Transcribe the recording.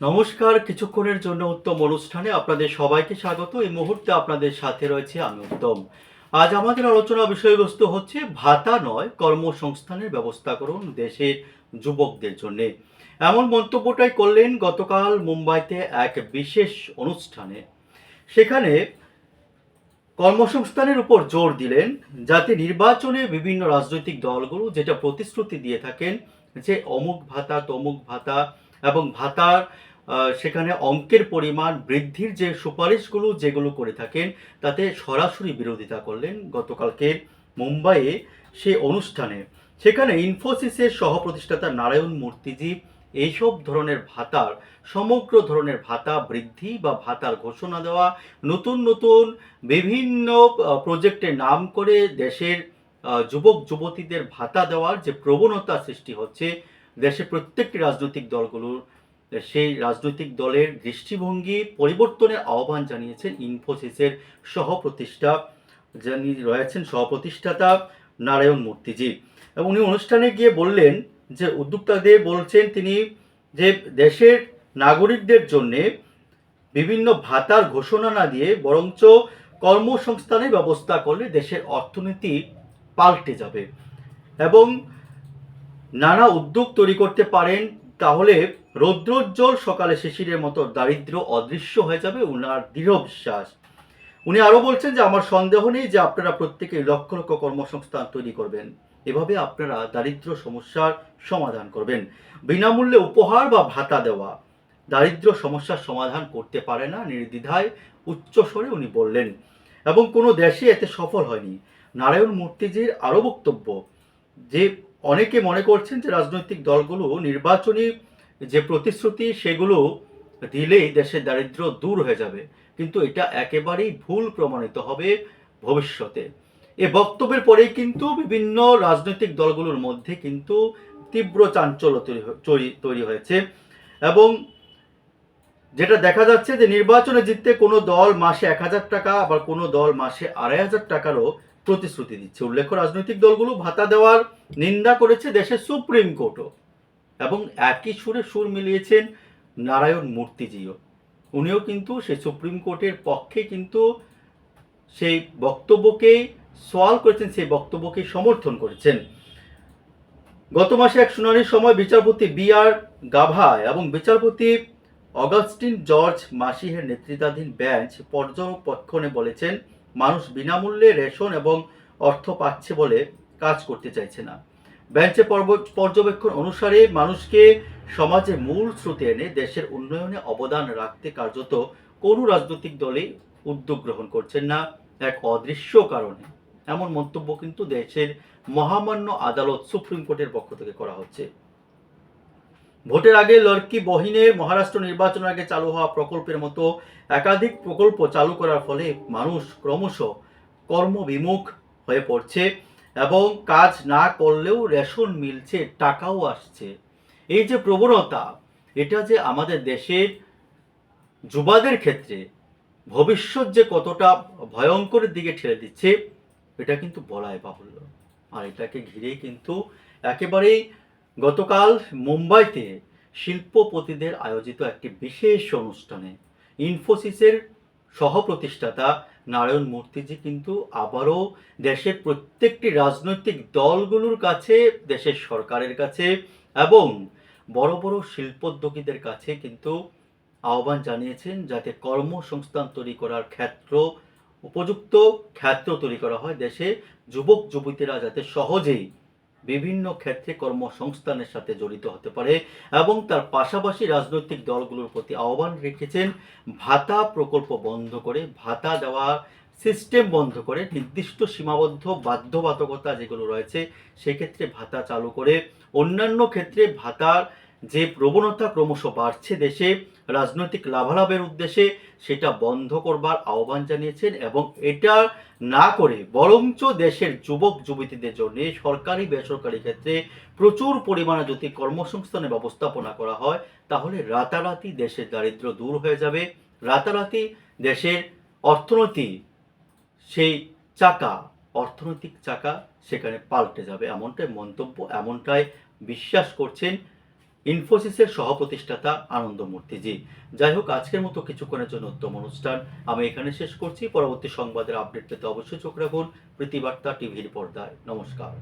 নমস্কার, কিছুক্ষণের জন্য উত্তম অনুষ্ঠানে আপনাদের সবাইকে স্বাগত। এই মুহূর্তে আপনাদের সাথে রয়েছে আমি উত্তম। আজ আমাদের আলোচনা বিষয়বস্তু হচ্ছে ভাতা নয়, কর্মসংস্থানের ব্যবস্থা করুন দেশের যুবকদের জন্য। এমন মন্তব্যটাই করলেন গতকাল মুম্বাইতে এক বিশেষ অনুষ্ঠানে। সেখানে কর্মসংস্থানের উপর জোর দিলেন, যাতে নির্বাচনে বিভিন্ন রাজনৈতিক দলগুলো যেটা প্রতিশ্রুতি দিয়ে থাকেন যে অমুক ভাতা, তমুক ভাতা এবং ভাতার সেখানে অঙ্কের পরিমাণ বৃদ্ধির যে সুপারিশগুলো যেগুলো করে থাকেন, তাতে সরাসরি বিরোধিতা করলেন গতকালকের মুম্বাইয়ে সে অনুষ্ঠানে। সেখানে ইনফোসিসের সহ প্রতিষ্ঠাতা নারায়ণ মূর্তিজি এইসব ধরনের ভাতার, সমগ্র ধরনের ভাতা বৃদ্ধি বা ভাতার ঘোষণা দেওয়া, নতুন নতুন বিভিন্ন প্রজেক্টের নাম করে দেশের যুবক যুবতীদের ভাতা দেওয়ার যে প্রবণতা সৃষ্টি হচ্ছে দেশের প্রত্যেকটি রাজনৈতিক দলগুলোর সেই রাজনৈতিক দলের দৃষ্টিভঙ্গি পরিবর্তনের আহ্বান জানিয়েছেন ইনফোসিসের সহপ্রতিষ্ঠা যিনি রয়েছেন সহপ্রতিষ্ঠাতা নারায়ণ মূর্তিজি। এবং উনি অনুষ্ঠানে গিয়ে বললেন যে উদ্যোক্তাদের বলছেন তিনি যে, দেশের নাগরিকদের জন্যে বিভিন্ন ভাতার ঘোষণা না দিয়ে বরঞ্চ কর্মসংস্থানের ব্যবস্থা করলে দেশের অর্থনীতি পাল্টে যাবে এবং নানা উদ্যোগ তৈরি করতে পারেন তাহলে রৌদ্রোজ্জ্বল সকালে শিশিরের মতো দারিদ্র অদৃশ্য হয়ে যাবে উনার দৃঢ় বিশ্বাস। উনি আরও বলছেন যে, আমার সন্দেহ নেই যে আপনারা প্রত্যেকে লক্ষ লক্ষ কর্মসংস্থান তৈরি করবেন। এভাবে আপনারা দারিদ্র সমস্যার সমাধান করবেন। বিনামূল্যে উপহার বা ভাতা দেওয়া। দারিদ্র সমস্যার সমাধান করতে পারে না নির্দ্বিধায়। উচ্চস্বরে উনি বললেন। এবং কোনো দেশে এতে সফল হয়নি। নারায়ণ মূর্তিজির আরও বক্তব্য, যে অনেকে মনে করছেন যে রাজনৈতিক দলগুলো নির্বাচনী যে প্রতিশ্রুতি, সেগুলো দিলেই দেশের দারিদ্র দূর হয়ে যাবে। কিন্তু এটা একেবারেই ভুল প্রমাণিত হবে ভবিষ্যতে। এ বক্তব্যের পরেই কিন্তু বিভিন্ন রাজনৈতিক দলগুলোর মধ্যে কিন্তু তীব্র চাঞ্চল্য তৈরি তৈরি হয়েছে এবং যেটা দেখা যাচ্ছে যে নির্বাচনে জিততে কোনো দল মাসে এক হাজার টাকা আবার কোনো দল মাসে আড়াই হাজার টাকারও প্রতিশ্রুতি দিচ্ছে। উল্লেখ্য, রাজনৈতিক দলগুলো ভাতা দেওয়ার নিন্দা করেছে দেশের সুপ্রিম কোর্টও এবং একই সুরে সুর মিলিয়েছেন নারায়ণ মূর্তিজিও। উনিও কিন্তু সেই সুপ্রিম কোর্টের পক্ষে কিন্তু সেই বক্তব্যকেই সওয়াল করেছেন, সেই বক্তব্যকে সমর্থন করেছেন। গত মাসে এক শুনানির সময় বিচারপতি বি আর গাভা এবং বিচারপতি অগাস্টিন জর্জ মাসিহের নেতৃত্বাধীন বেঞ্চ পর্যবেক্ষণে বলেছেন মানুষ বিনামূল্যে রেশন এবং অর্থ পাচ্ছে বলে কাজ করতে চাইছে না। বেঞ্চে পর্যবেক্ষণ অনুসারে মানুষকে সমাজে মূল স্রোতে এনে দেশের উন্নয়নে অবদান রাখতে কার্যত কোনো রাজনৈতিক দলই উদ্যোগ গ্রহণ করছেন না, এক অদৃশ্য কারণে। এমন মন্তব্য কিন্তু দেশের মহামান্য আদালত সুপ্রিম কোর্টের পক্ষ থেকে করা হচ্ছে। ভোটের আগে লড়কি বহিনে মহারাষ্ট্র নির্বাচনের আগে চালু হওয়া প্রকল্পের মতো একাধিক প্রকল্প চালু করার ফলে মানুষ ক্রমশ কর্মবিমুখ হয়ে পড়ছে এবং কাজ না করলেও রেশন মিলছে, টাকাও আসছে। এই যে প্রবণতা, এটা যে আমাদের দেশের যুবাদের ক্ষেত্রে ভবিষ্যৎ যে কতটা ভয়ঙ্করের দিকে ঠেলে দিচ্ছে, এটা কিন্তু বলাই বাহুল্য। আর এটাকে ঘিরেই কিন্তু একেবারেই গতকাল মুম্বাইতে শিল্পপতিদের আয়োজিত একটি বিশেষ অনুষ্ঠানে ইনফোসিসের সহপ্রতিষ্ঠাতা নারায়ণ মূর্তিজি কিন্তু আবারও দেশের প্রত্যেকটি রাজনৈতিক দলগুলোর কাছে, দেশের সরকারের কাছে এবং বড় বড় শিল্পোদ্যোগীদের কাছে কিন্তু আহ্বান জানিয়েছেন যাতে কর্মসংস্থান তৈরি করার ক্ষেত্র, উপযুক্ত ক্ষেত্র তৈরি করা হয়। দেশে যুবক যুবতীরা যাতে সহজেই বিভিন্ন ক্ষেত্রে কর্মসংস্থানের সাথে জড়িত হতে পারে এবং তার পাশাপাশি রাজনৈতিক দলগুলোর প্রতি আহ্বান রেখেছেন। ভাতা প্রকল্প বন্ধ করে, ভাতা দেওয়া সিস্টেম বন্ধ করে, নির্দিষ্ট সীমাবদ্ধ বাধ্যবাধকতা যেগুলো রয়েছে, সেক্ষেত্রে ভাতা চালু করে। অন্যান্য ক্ষেত্রে ভাতার যে প্রবণতা ক্রমশ বাড়ছে দেশে, রাজনৈতিক লাভালাভের উদ্দেশ্যে সেটা বন্ধ করবার আহ্বান জানিয়েছেন এবং এটা না করে বরঞ্চ দেশের যুবক যুবতীদের জন্য সরকারি বেসরকারি ক্ষেত্রে প্রচুর পরিমাণে যদি কর্মসংস্থানের ব্যবস্থাপনা করা হয়, তাহলে রাতারাতি দেশের দারিদ্র দূর হয়ে যাবে। রাতারাতি দেশের অর্থনীতি, সেই চাকা, অর্থনৈতিক চাকা সেখানে পাল্টে যাবে। এমনটাই মন্তব্য, এমনটাই বিশ্বাস করছেন ইনফোসিসের সহপ্রতিষ্ঠাতা আনন্দমূর্তিজি। যাই হোক আজকের মতো কিছুক্ষণের জন্য উত্তম অনুষ্ঠান আমি এখানে শেষ করছি। পরবর্তী সংবাদের আপডেট পেতে অবশ্যই চোখ রাখুন প্রীতিবার্তা টিভির পর্দায়। নমস্কার।